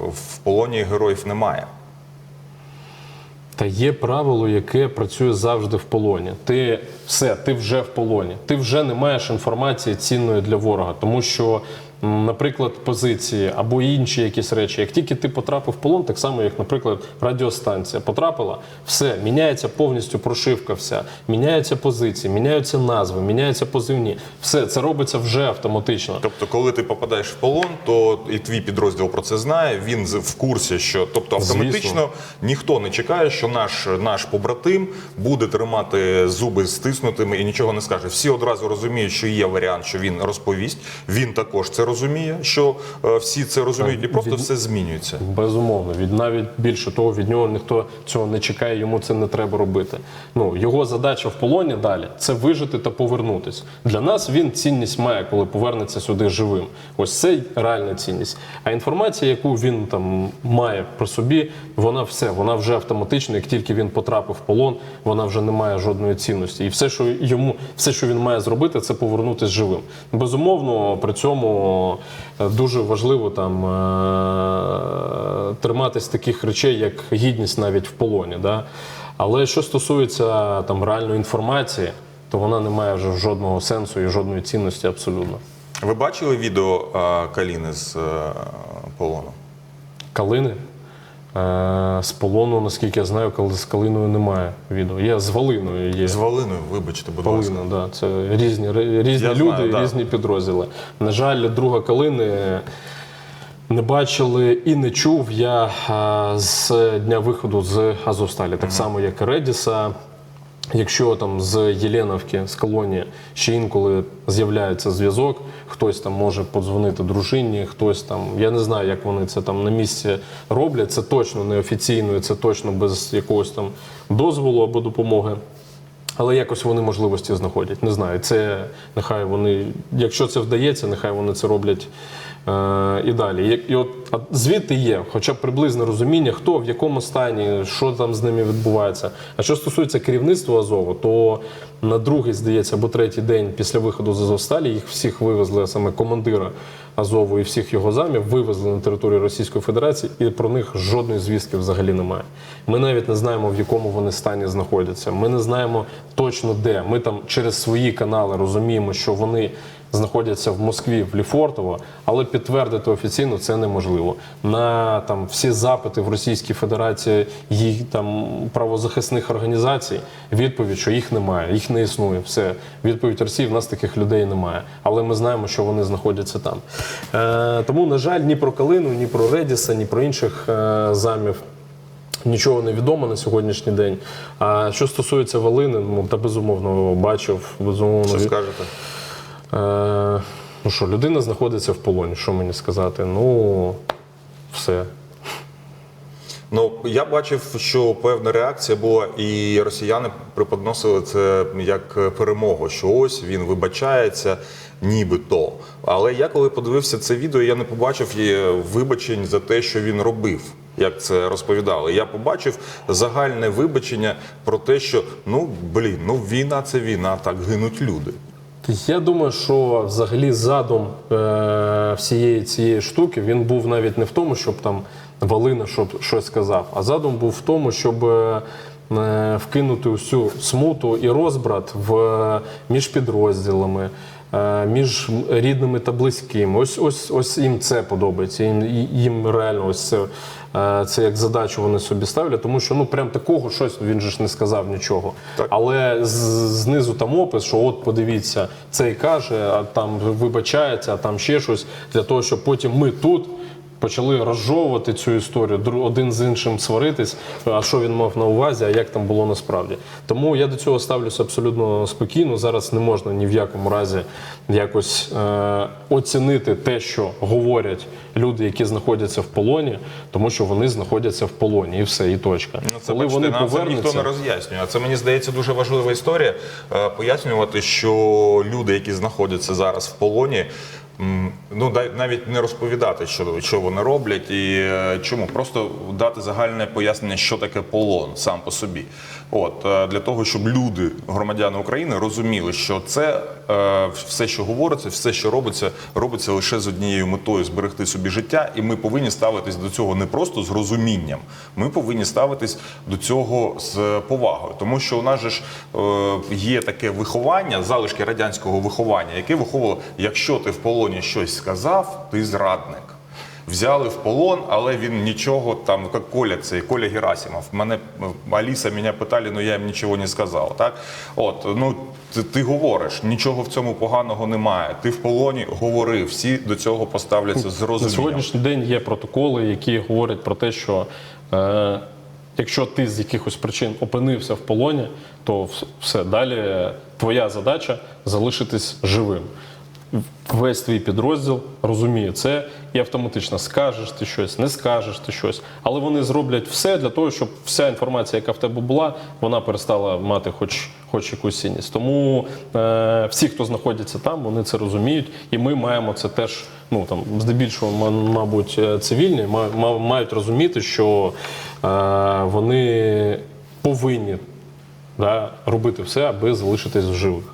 в полоні героїв немає. Та є правило, яке працює завжди в полоні. Ти все, ти вже в полоні. Ти вже не маєш інформації цінної для ворога, тому що, наприклад, позиції або інші якісь речі, як тільки ти потрапив в полон, так само, як, наприклад, радіостанція потрапила, все міняється повністю прошивка, вся міняються позиції, міняються назви, міняються позивні. Все це робиться вже автоматично. Тобто, коли ти попадаєш в полон, то і твій підрозділ про це знає. Він в курсі, що тобто автоматично Звісно. ніхто не чекає, що наш наш побратим буде тримати зуби стиснутими і нічого не скаже. Всі одразу розуміють, що є варіант, що він розповість. Він також це розуміє, що е, всі це розуміють, і просто від- все змінюється. Безумовно, від навіть більше того, від нього ніхто цього не чекає, йому це не треба робити. Ну його задача в полоні далі це вижити та повернутись. Для нас він цінність має, коли повернеться сюди живим. Ось це реальна цінність. А інформація, яку він там має при собі, вона все, вона вже автоматично, як тільки він потрапив в полон, вона вже не має жодної цінності. І все, що йому, все, що він має зробити, це повернутися живим. Безумовно, при цьому е, дуже важливо там е, триматись таких речей, як гідність навіть в полоні. Да? Але що стосується там реальної інформації, то вона не має вже жодного сенсу і жодної цінності абсолютно. Ви бачили відео е, Каліни з полону? Калини. Е, З полону, наскільки я знаю, коли з калиною немає відео. Є з Валиною є. З Волиною, вибачте, будь ласка. Да, це різні, різні Я люди, знаю, да. різні підрозділи. На жаль, друга калини не бачили і не чув я з дня виходу з Азовсталі, так само, як і Редіса. Якщо там з Єленовки, з колонії ще інколи з'являється зв'язок, хтось там може подзвонити дружині, хтось там, я не знаю, як вони це там на місці роблять. Це точно не офіційно, це точно без якогось там дозволу або допомоги. Але якось вони можливості знаходять. Не знаю. Це нехай вони, якщо це вдається, нехай вони це роблять і далі. І, от звідти є, хоча б приблизне розуміння, хто в якому стані, що там з ними відбувається. А що стосується керівництва Азову, то на другий, здається, або третій день після виходу з Азовсталі їх всіх вивезли саме командира Азову і всіх його замів, вивезли на територію Російської Федерації, і про них жодної звістки взагалі немає. Ми навіть не знаємо, в якому вони стані знаходяться. Ми не знаємо точно де. Ми там через свої канали розуміємо, що вони знаходяться в Москві, в Ліфортово, але підтвердити офіційно це неможливо. На там всі запити в Російській Федерації їх там правозахисних організацій. Відповідь, що їх немає, їх не існує. Все відповідь Росії, в нас таких людей немає. Але ми знаємо, що вони знаходяться там. Е, тому, на жаль, ні про Калину, ні про Редіса, ні про інших е, замів. Нічого не відомо на сьогоднішній день. А що стосується Волини, ну та безумовно бачив, безумовно Що скажете? Е, ну що, людина знаходиться в полоні, що мені сказати? Ну, все. Ну я бачив, що певна реакція була, і росіяни преподносили це як перемогу, що ось він вибачається, нібито. Але я коли подивився це відео, я не побачив вибачень за те, що він робив. Як це розповідали, я побачив загальне вибачення про те, що ну блін, ну війна це війна, так гинуть люди. Я думаю, що взагалі задум е, всієї цієї штуки він був навіть не в тому, щоб там Валина щоб щось сказав, а задум був в тому, щоб е, е, вкинути усю смуту і розбрат в між підрозділами. Е, Між рідними та близькими, ось ось ось їм це подобається. Їм їм реально ось це, е, це як задачу вони собі ставлять, тому що ну прям такого щось він же ж не сказав нічого. Так. Але з- знизу там опис, що от подивіться, цей каже, а там вибачається, а там ще щось для того, щоб потім ми тут. Почали розжовувати цю історію, один з іншим сваритись, а що він мав на увазі, а як там було насправді. Тому я до цього ставлюся абсолютно спокійно. Зараз не можна ні в якому разі якось е, оцінити те, що говорять люди, які знаходяться в полоні, тому що вони знаходяться в полоні, і все, і точка. Ну, це Коли бачите, вони нам це ніхто не роз'яснює. А це мені здається дуже важлива історія. е, Пояснювати, що люди, які знаходяться зараз в полоні, ну навіть не розповідати, що, що вони роблять і е, чому. Просто дати загальне пояснення, що таке полон сам по собі. От е, для того, щоб люди, громадяни України, розуміли, що це е, все, що говориться, все, що робиться, робиться лише з однією метою зберегти собі життя, і ми повинні ставитись до цього не просто з розумінням. Ми повинні ставитись до цього з повагою, тому що у нас же ж є таке виховання, залишки радянського виховання, яке виховувало, якщо ти в полоні щось сказав, ти зрадник. Взяли в полон, але він нічого там, ну, як Коля, це Коля Герасимов. Мене Аліса мене питали, але я їм нічого не сказав. Так, от ну ти, ти говориш, нічого в цьому поганого немає. Ти в полоні говори, всі до цього поставляться з На сьогоднішній день є протоколи, які говорять про те, що е, якщо ти з якихось причин опинився в полоні, то все далі твоя задача залишитись живим. Весь твій підрозділ розуміє це і автоматично скажеш ти щось, не скажеш ти щось. Але вони зроблять все для того, щоб вся інформація, яка в тебе була, вона перестала мати хоч, хоч якусь цінність. Тому е, всі, хто знаходяться там, вони це розуміють, і ми маємо це теж. Ну там здебільшого, ма- мабуть, е, цивільні ма- ма- мають розуміти, що е, вони повинні да, робити все, аби залишитись в живих.